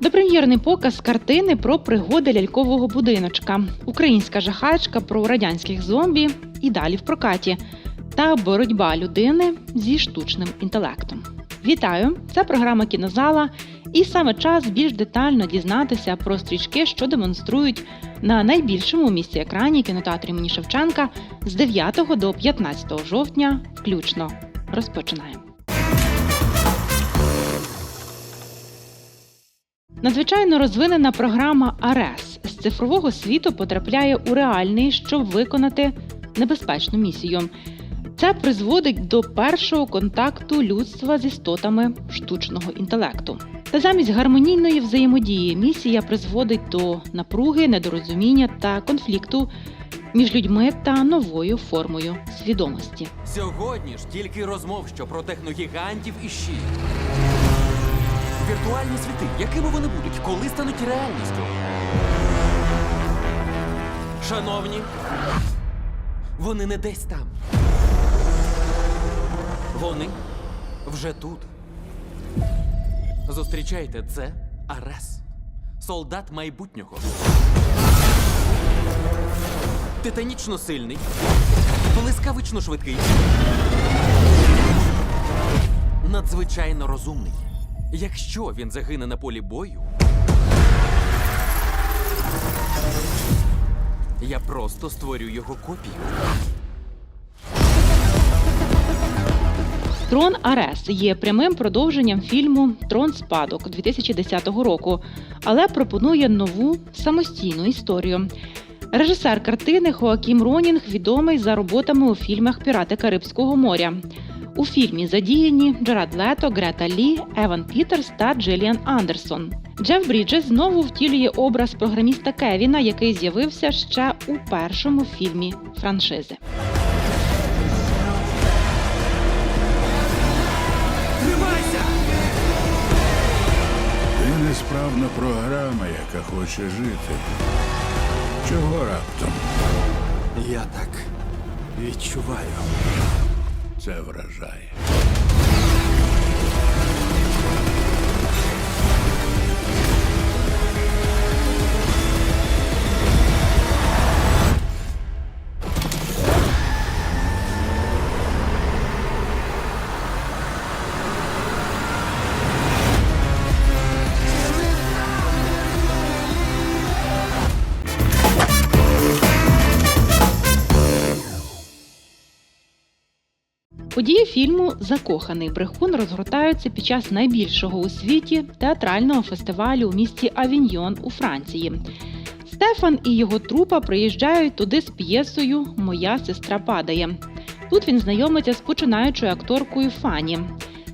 Допрем'єрний показ картини про пригоди лялькового будиночка, українська жахачка про радянських зомбі і далі в прокаті та боротьба людини зі штучним інтелектом. Вітаю! Це програма Кінозала, і саме час більш детально дізнатися про стрічки, що демонструють на найбільшому місці екрані кінотеатрі імені Шевченка з 9 до 15 жовтня, включно. Розпочинаємо. Надзвичайно розвинена програма АРЕС з цифрового світу потрапляє у реальний, щоб виконати небезпечну місію. Це призводить до першого контакту людства з істотами штучного інтелекту. Та замість гармонійної взаємодії місія призводить до напруги, недорозуміння та конфлікту між людьми та новою формою свідомості. Сьогодні ж тільки розмов, що про техногігантів і щі. Віртуальні світи, якими вони будуть, коли стануть реальністю? Шановні, вони не десь там. Вони вже тут. Зустрічайте, це Арес, солдат майбутнього. Титанічно сильний, блискавично швидкий. Надзвичайно розумний. Якщо він загине на полі бою. Я просто створю його копію. Трон Арес є прямим продовженням фільму Трон Спадок 2010 року, але пропонує нову самостійну історію. Режисер картини Хоакім Ронінг відомий за роботами у фільмах Пірати Карибського моря. У фільмі задіяні Джерад Лето, Грета Лі, Еван Пітерс та Джиліан Андерсон. Джеф Бріджес знову втілює образ програміста Кевіна, який з'явився ще у першому фільмі франшизи. Тримайся! Ти несправна програма, яка хоче жити. Чого раптом? Я так відчуваю. Це вражає. Події фільму Закоханий брехун розгортаються під час найбільшого у світі театрального фестивалю у місті Авіньйон у Франції. Стефан і його трупа приїжджають туди з п'єсою Моя сестра падає. Тут він знайомиться з починаючою акторкою Фані.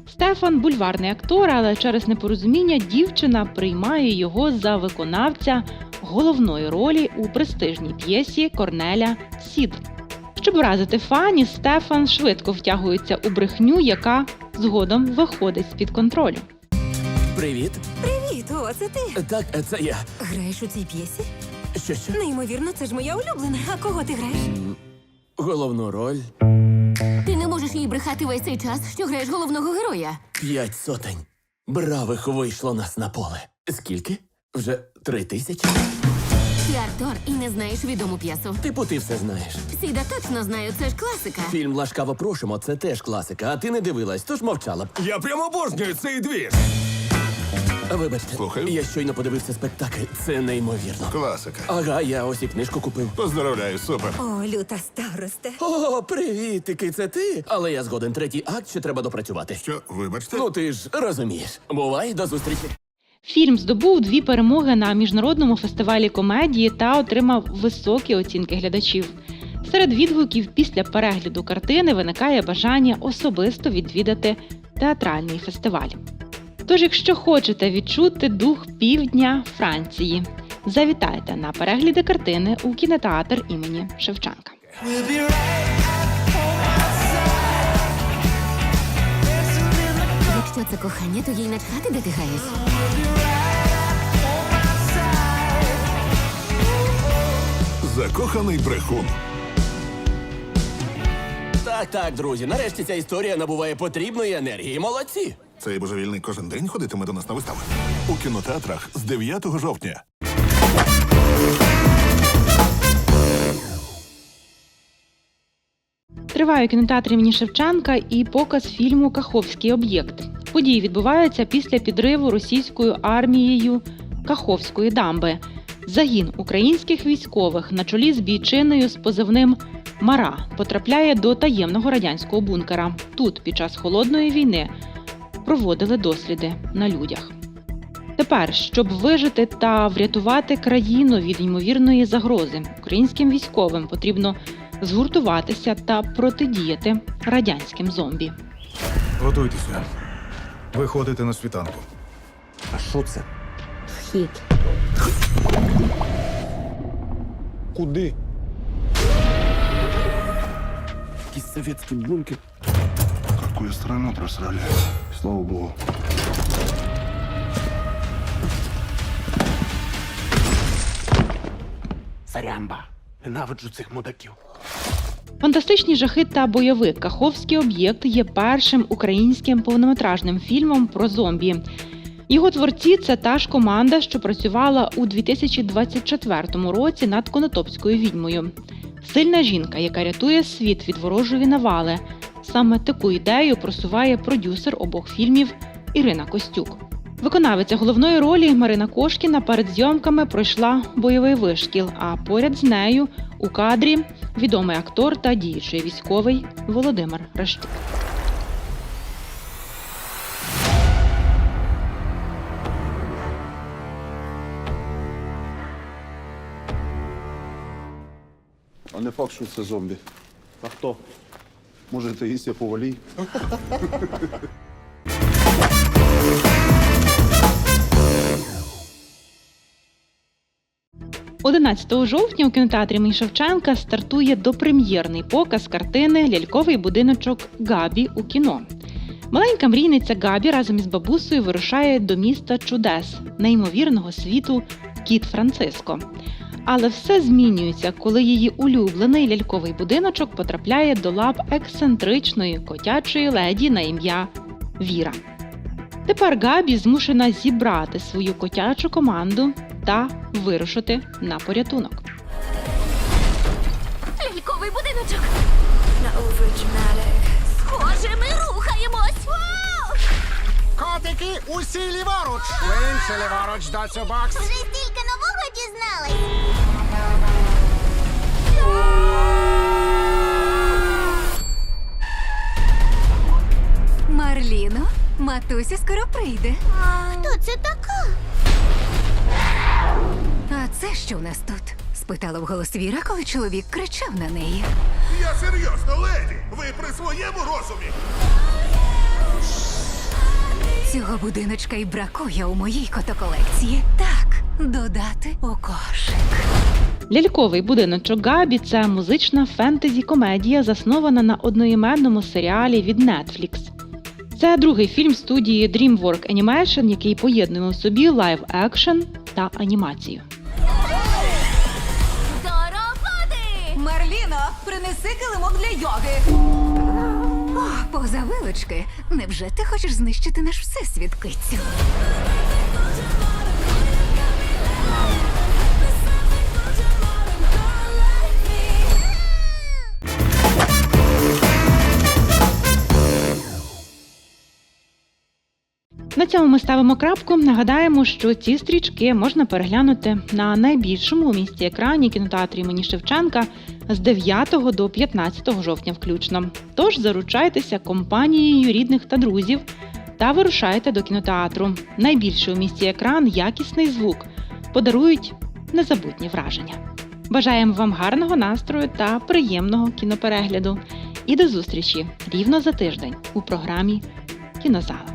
Стефан бульварний актор, але через непорозуміння дівчина приймає його за виконавця головної ролі у престижній п'єсі Корнеля Сід. Щоб вразити Фані, Стефан швидко втягується у брехню, яка згодом виходить з-під контролю. Привіт. Привіт, о, це ти. Так, це я. Граєш у цій п'єсі? Що що? Неймовірно, це ж моя улюблена. А кого ти граєш? Головну роль Ти не можеш їй брехати весь цей час, що граєш головного героя. п'ять сотень. Бравих вийшло нас на поле. Скільки? Вже три тисячі? Актор і не знаєш відому п'єсу. Типу, ти все знаєш. Сіда точно знаю, це ж класика. Фільм Лашкаво прошимо, це теж класика, а ти не дивилась, тож мовчала б. Я прямо обожнюю цей двір. Вибачте, Слухаю. я щойно подивився спектакль. Це неймовірно. Класика. Ага, я ось і книжку купив. Поздравляю, супер. О, люта старосте. О, привітики, це ти. Але я згоден, третій акт ще треба допрацювати. Що, вибачте? Ну ти ж розумієш. Бувай, до зустрічі. Фільм здобув дві перемоги на міжнародному фестивалі комедії та отримав високі оцінки глядачів. Серед відгуків після перегляду картини виникає бажання особисто відвідати театральний фестиваль. Тож, якщо хочете відчути дух півдня Франції, завітайте на перегляди картини у кінотеатр імені Шевченка. Якщо це кохання, то їй начхати, де ти граєш. Закоханий брехун. Так, так, друзі, нарешті ця історія набуває потрібної енергії. Молодці! Цей божевільний кожен день ходитиме до нас на вистави. У кінотеатрах з 9 жовтня. Триває у кінотеатрі імені Шевченка і показ фільму Каховський об'єкт. Події відбуваються після підриву російською армією Каховської дамби. Загін українських військових на чолі з бійчиною з позивним Мара потрапляє до таємного радянського бункера. Тут, під час холодної війни, проводили досліди на людях. Тепер, щоб вижити та врятувати країну від ймовірної загрози, українським військовим потрібно згуртуватися та протидіяти радянським зомбі. Готуйтеся. Виходите на світанку. А що це? Вхід. Куди? Якийсь совєтський бункер. Какую страну просрали? Слава Богу. Сарямба. Ненавиджу цих мудаків. Фантастичні жахи та бойовик Каховський об'єкт є першим українським повнометражним фільмом про зомбі. Його творці це та ж команда, що працювала у 2024 році над Конотопською відьмою. Сильна жінка, яка рятує світ від ворожої навали. Саме таку ідею просуває продюсер обох фільмів Ірина Костюк. Виконавиця головної ролі Марина Кошкіна перед зйомками пройшла бойовий вишкіл, а поряд з нею у кадрі відомий актор та діючий військовий Володимир Рещук. А не факт, що це зомбі. А хто? Може, це Ісія Повалій? 11 жовтня у кінотеатрі імені Шевченка стартує допрем'єрний показ картини Ляльковий будиночок Габі у кіно. Маленька мрійниця Габі разом із бабусею вирушає до міста чудес, неймовірного світу Кіт Франциско. Але все змінюється, коли її улюблений ляльковий будиночок потрапляє до лап ексцентричної котячої леді на ім'я Віра. Тепер Габі змушена зібрати свою котячу команду та вирушити на порятунок. Ляльковий будиночок. Схоже, ми рухаємось. Вау! Котики, усі ліворуч! Ви ліворуч, доцю бокс! Вже стільки нового дізнались. Марліно, матуся скоро прийде. Хто це така? Це що в нас тут? спитала вголос Віра, коли чоловік кричав на неї. Я серйозно, леді! Ви при своєму розумі? Цього будиночка й бракує у моїй котоколекції. Так, додати у кошик. Ляльковий будиночок Габі це музична фентезі-комедія, заснована на одноіменному серіалі від Netflix. Це другий фільм студії DreamWorks Animation, який поєднує у собі лайв-екшн та анімацію. Принеси килимок для йоги. О, поза вилочки. Невже ти хочеш знищити наш всесвіт, кицю? На цьому ми ставимо крапку. Нагадаємо, що ці стрічки можна переглянути на найбільшому у місті екрані кінотеатрі імені Шевченка з 9 до 15 жовтня включно. Тож заручайтеся компанією рідних та друзів та вирушайте до кінотеатру. Найбільший у місті екран, якісний звук подарують незабутні враження. Бажаємо вам гарного настрою та приємного кіноперегляду. І до зустрічі рівно за тиждень у програмі Кінозал.